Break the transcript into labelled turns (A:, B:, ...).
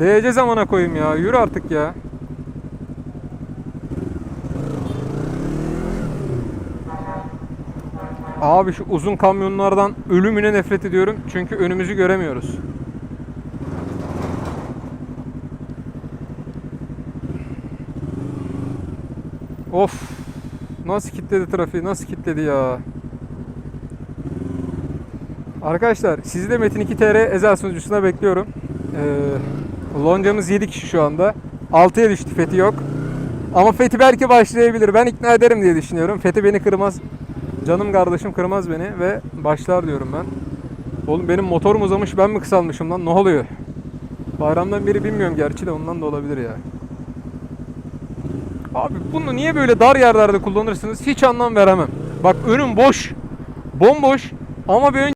A: DC zamana koyayım ya. Yürü artık ya. Abi şu uzun kamyonlardan ölümüne nefret ediyorum. Çünkü önümüzü göremiyoruz. Of. Nasıl kilitledi trafiği? Nasıl kilitledi ya? Arkadaşlar sizi de Metin 2 TR Ezel sunucusuna bekliyorum. Ee, loncamız 7 kişi şu anda. 6'ya düştü Fethi yok. Ama Fethi belki başlayabilir. Ben ikna ederim diye düşünüyorum. Fethi beni kırmaz. Canım kardeşim kırmaz beni ve başlar diyorum ben. Oğlum benim motorum uzamış ben mi kısalmışım lan ne oluyor? Bayramdan beri bilmiyorum gerçi de ondan da olabilir ya. Abi bunu niye böyle dar yerlerde kullanırsınız hiç anlam veremem. Bak önüm boş. Bomboş ama bir